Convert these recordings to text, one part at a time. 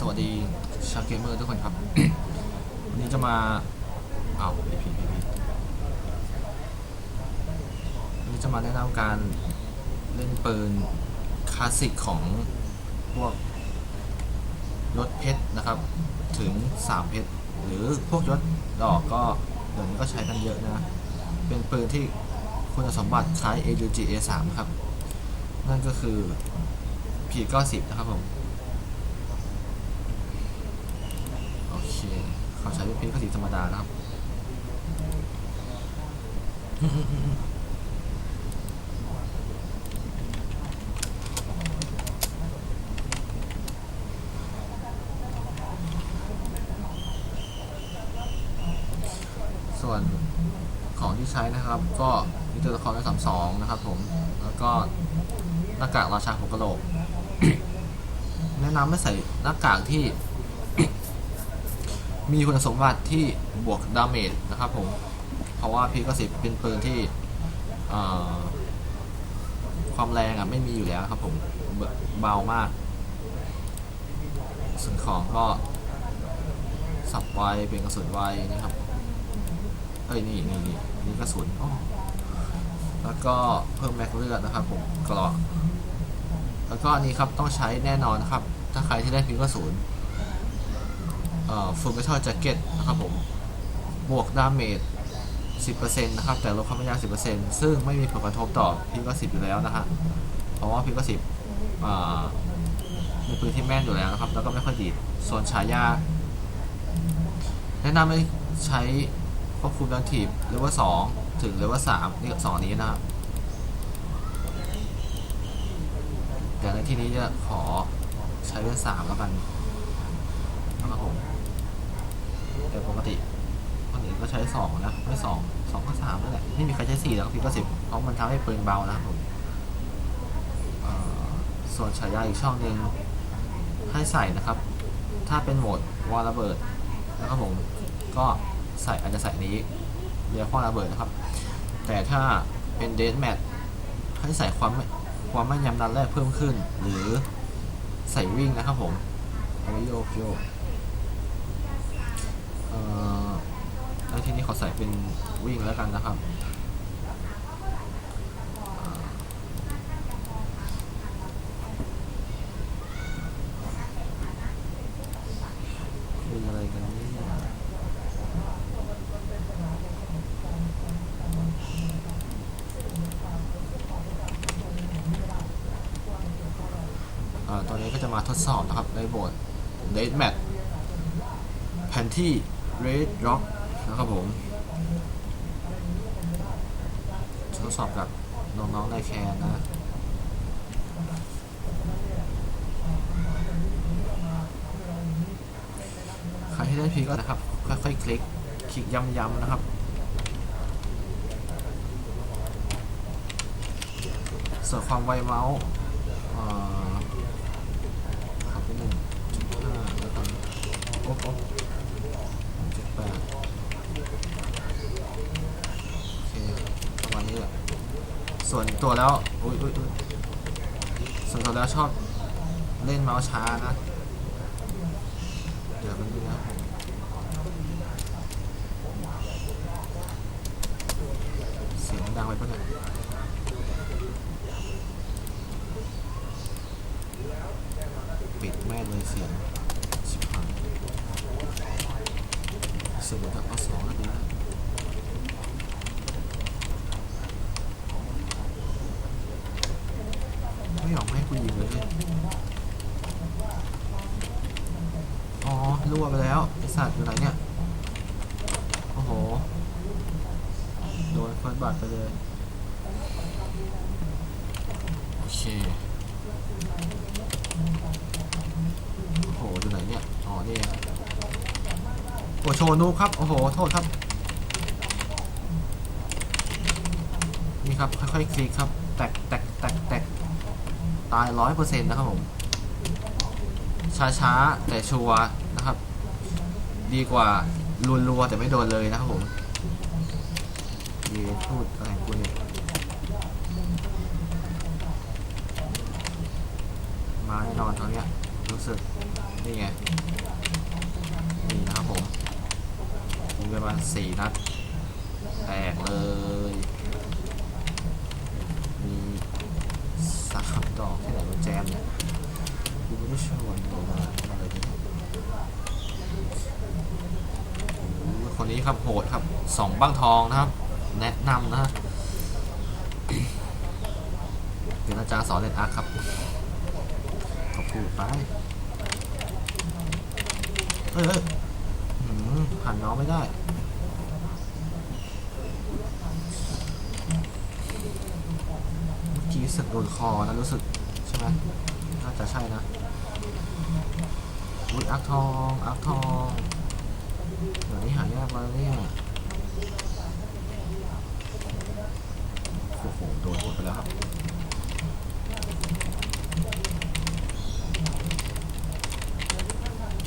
สวัสดีชาวเกมเมอร์ทุกคนครับ วันนี้จะมาอ้าวผิดผิดผิดผิดวันนี้จะมาแนะนำการเล่นปืนคลาสสิกของพวกยศเพชรนะครับ ถึง 3 เพชร หรือพวกยศดอกก็เดี๋ยวนี้ก็ใช้กันเยอะนะ เป็นปืนที่คุณสมบัติคล้าย AUG A3 ครับ นั่นก็คือ P90 นะครับผม โอเค เขาใช้เป็นเพชรก็สีธรรมดานะครับส่วนของที่ใช้นะครับ ก็มีตัวละครในสามสองนะครับผมแล้วก็หน้ากากราชาหัวกะโหลกแนะนำไม่ใส่หน้ากากที่ มีคุณสมบัติที่บวกดาเมจนะครับผม เพราะว่าพีก็สิบเป็นปืนที่ความแรงอะไม่มีอยู่แล้วครับผมเบามากส่วนของก็สับไวเป็นกระสุนไวนะครับ เอ้ยนี่นี่นี่นี่กระสุนแล้วก็เพิ่มแม็กเลือดนะครับผมกรอกแล้วก็อันนี้ครับต้องใช้แน่นอนนครับ ถ้าใครที่ได้พิมพ์กระสุน ฟูลเมทัลแจ็คเก็ตนะครับผมบวกดาเมจ10%นะครับ แต่ลดความแม่นยำ10%ซึ่งไม่มีผลกระทบต่อพิมพ์กระสิบอยู่แล้วนะฮะเพราะว่าพิมพ์กระสิบมีปืนที่แม่นอยู่แล้วนะครับ แล้วก็ไม่ค่อยดีดส่วนฉายา แนะนำให้ใช้ควบคุมดังทีบเลเวลสองถึงเลเวลสามนี่สองอันนี้นะครับแต่ในที่นี้จะขอใช้เลเวลสามแล้วกันนะครับผม แต่ปกติคนอื่นก็ใช้สองนะไม่สองสองก็สามนั่นแหละไม่มีใครใช้สี่แล้วพี่ก็สิบเพราะมันทำให้ปืนเบานะครับผมส่วนฉายาอีกช่องหนึ่งให้ใส่นะครับ ถ้าเป็นโหมดวอลระเบิดนะครับผมก็ใส่อาจจะใส่นี้เรือพ่อระเบิดนะครับ แต่ถ้าเป็นเดนแมทให้ใส่ความความแม่นยำนัดแรกเพิ่มขึ้น หรือใส่วิ่งนะครับผมเอโยกโยก อ่อแล้วที่นี้ขอใส่เป็นวิ่งแล้วกันนะครับอ่าวิ่งอะไรกันนี่ตอนนี้ก็จะมาทดสอบนะครับในบท Red Mat แผนที่ Red Rock นะครับผมทดสอบกับน้องๆในแคนนะใครที่ได้พีก็นะครับ ค่อยๆคลิก คลิกย้ำๆนะครับ ส่วนความไวเมาส์อ่าขับไปหนึ่งจุดห้าแล้วกันโอ้โหจุดแปดโอเคประมาณนี้แหละ ส่วน ตัวแล้วอุ้ยอุ้ยอุ้ยส่วนตัวแล้วชอบเล่นเมาส์ช้านะ เดี๋ยวมันดูนะเสียงดังไปปะเนี่ยปิดแม่เลยเสียงชิบหายเสียงจะเอาสองนะไม่ยอมให้กูยิงเลยดิอ๋อ รั่วไปแล้วไอสัตว์อยู่ไหนเนี่ย โอ้โห โดนเฟิร์สบัตรไปเลย โอเค โอ้โหอยู่ไหนเนี่ย อ๋อนี่โอ้โชนูครับ โอ้โห โทษครับ นี่ครับ ค่อยๆคลิกครับ แตกแตกแตกแตกตายร้อยเปอร์เซ็นต์นะครับผมช้าๆ แต่ชัวร์ ดีกว่ารัวๆแต่ไม่โดนเลยนะครับผมดีพูดอะไรกูเนี่ยมาแน่นอนครั้งเนี้ยรู้สึกนี่ไงนี่นะครับผมมีประมาณสี่นัดแตกเลยมีสามดอกที่ไหนมันแจมเนี่ยดูไม่ชวนดูมาอะไรดีโอ้โห คนนี้ครับโหดครับสองบ้างทองนะครับ แนะนำนะฮะเป็นอาจารย์สอนเล่นอาร์คครับก็พูดไปเฮ้ยเฮ้ยหืมหันน้องไม่ได้เมื่อกี้รู้สึกโดนคอนะรู้สึก ใช่ไหมน่าจะใช่นะอุ้ยอักทอง อักทอง เดี๋ยวนี้หายากมาเนี่ยโอ้โหโดนหมดไปแล้วครับ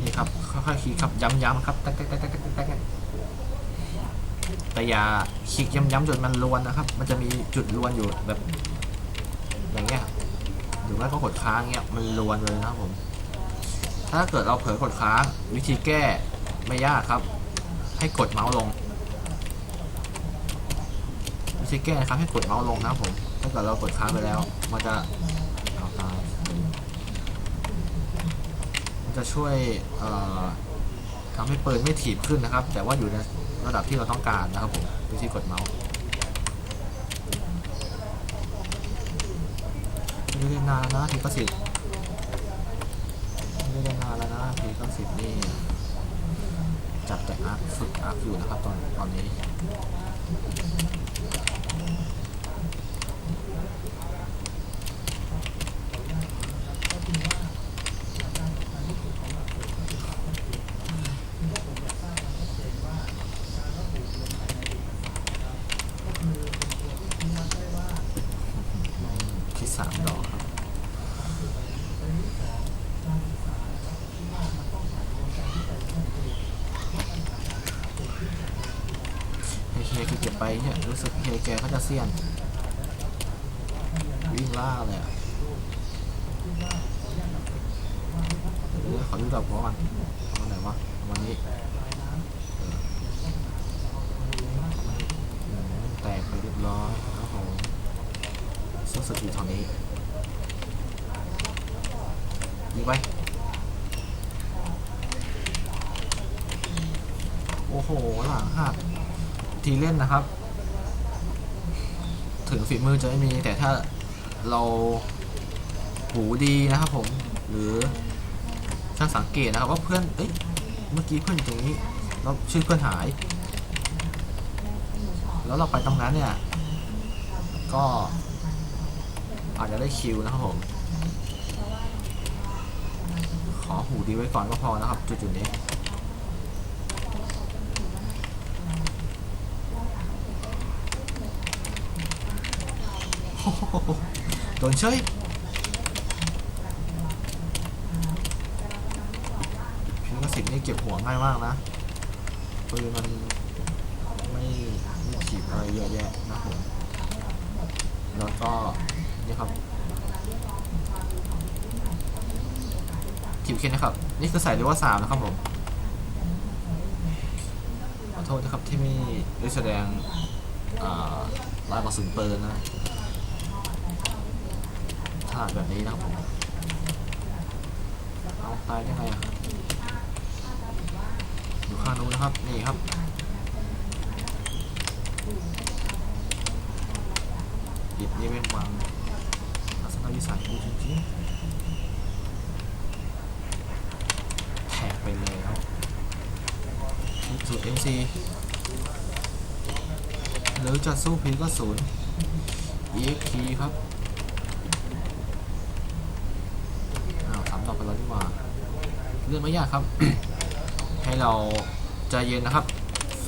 นี่ครับค่อยๆคีย์ครับย้ำๆครับแตกแตกแตกแตกแตกแต่อย่าคลิกย้ำๆจนมันลวนนะครับ มันจะมีจุดลวนอยู่แบบอย่างเงี้ยหรือว่าก็กดค้างเงี้ยมันลวนเลยนะครับผม ถ้าเกิดเราเผลอกดค้างวิธีแก้ ไม่ยากครับ ให้กดเมาส์ลงวิธีแก้ครับให้กดเมาส์ลงนะครับผมถ้าเกิดเรากดค้างไปแล้ว มันจะเอาตายมันจะช่วยทำให้ปืนไม่ถีบขึ้นนะครับ แต่ว่าอยู่ในระดับที่เราต้องการนะครับผมวิธีกดเมาส์ไม่ได้นานแล้วนะทีก็สิบไม่ได้นานแล้วนะทีก็สิบนี่ จับแต่อาร์คฝึกอาร์คอยู่นะครับตอนตอนนี้ที่สามดอกครับ เฮเคคือเก็บไปเนี่ย รู้สึกแกเขาจะเซียน วิ่งล่าเลยอะเดี๋ยวขอดูดอกก่อนเอาไหนวะวันนี้แตกไปเรียบร้อยครับผมสู้สกีเท่านี้ยิงไปโอ้โหหลังหักทีเล่นนะครับ ถึงฝีมือจะไม่มี แต่ถ้าเราหูดีนะครับผม หรือช่างสังเกตนะครับว่าเพื่อนเอ้ยเมื่อกี้เพื่อนอยู่ตรงนี้แล้วชื่อเพื่อนหาย แล้วเราไปตรงนั้นเนี่ย ก็อาจจะได้คิวนะครับผม ขอหูดีไว้ก่อนก็พอนะครับ จุดๆนี้ โดนเฉยพิงกระสิบนี่เก็บหัวง่ายมากนะปืนมันไม่ไม่ขีบอะไรเยอะแยะนะผมแล้วก็นี่ครับขีบเคนนะครับ นี่คือใส่เรียกว่าสามนะครับผมขอโทษนะครับที่ม่ได้แสดงลายกระสุนปืนนะ ถนัดแบบนี้นะครับผมเอาตายได้ไงอะอยู่ข้างนู้นนะครับ นี่ครับหยิบนี่เป็นวางลักษณะวิสัยกูจริงๆแทกไปแล้วสูตร MC หรือจะสู้พีก็ศูนย์ EXP ครับ อ้าวสามดอกไปแล้วดีกว่า เรื่องไม่ยากครับ ให้เราใจเย็นนะครับ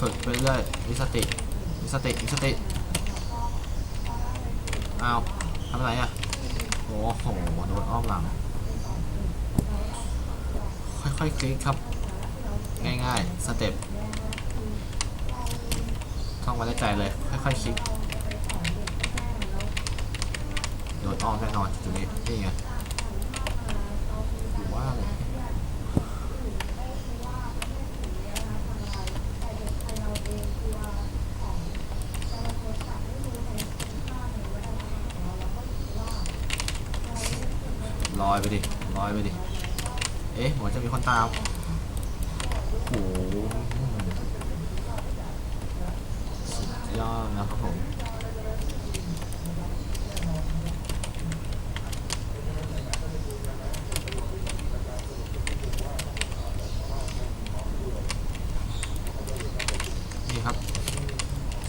ฝึกไปเรื่อยมีสติมีสติมีสติอ้าวทำอะไรอะโอ้โหโดนอ้อมหลัง ค่อยๆคลิกครับ ง่ายๆ สเต็ปท่องไว้ในใจเลย ค่อยๆคลิกโดนอ้อมแน่นอนจุดนี้นี่ไงหรือว่าอะไร ลอยไปดิลอยไปดิ เอ๊ะเหมือนจะมีคนตามโอ้โหสุดยอดนะครับผมนี่ครับ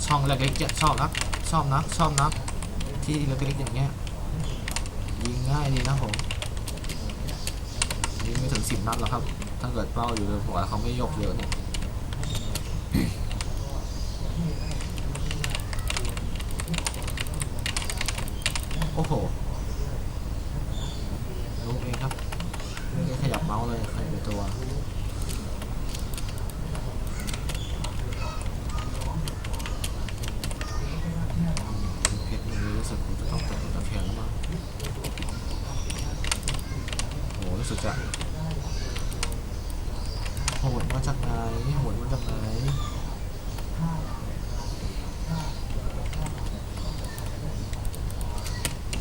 ช่องเล็กๆเนี่ยชอบนักชอบนักชอบนักที่เล็กๆอย่างเงี้ยยิงง่ายดีนะผม ยิงไม่ถึงสิบนัดหรอกครับ ถ้าเกิดเป้าอยู่ในหัวเขาไม่ยกเยอะเนี่ยโอ้โหลุกเองครับไม่ได้ขยับเมาส์เลยขยับตัว เพชรมันรู้สึกผมจะต้องตัดตะแคงแล้วมั้งโหรู้สึกจะโหด มาจากไหนโหดมาจากไหน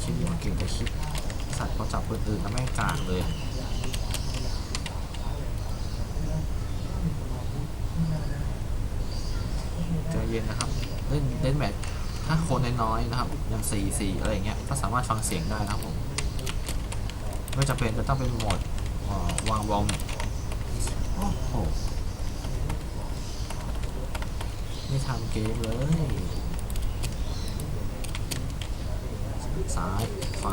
คิดนี่มันเก่งแต่คิดสัตว์เขาจับปืนอื่นแล้วแม่งกากเลยใจเย็นนะครับ เล่นเล่นแมทถ้าคนน้อยๆนะครับอย่างสี่สี่อะไรเงี้ยก็สามารถฟังเสียงได้นะครับผมไม่จำเป็นจะต้องเป็นโหมดวางวอล อ้โหไม่ทำเกมเลย ซ้ายไฟ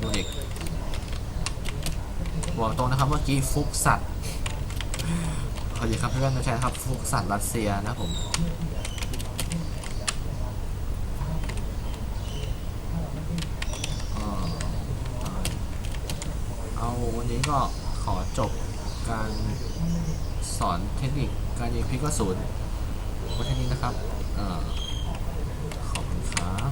ดูเด็กบอกตรงนะครับเมื่อกี้ฟุกสัตว์สวัสดีครับเพื่อนๆนะใช่ครับ ฟุกสัตว์รัสเซียนะผมเอ่อเอาวันนี้ ก็ขอจบการสอนเทคนิคการยิงพิกกระสุนไว้เท่านี้นะครับ เอ่อ ขอบคุณครับ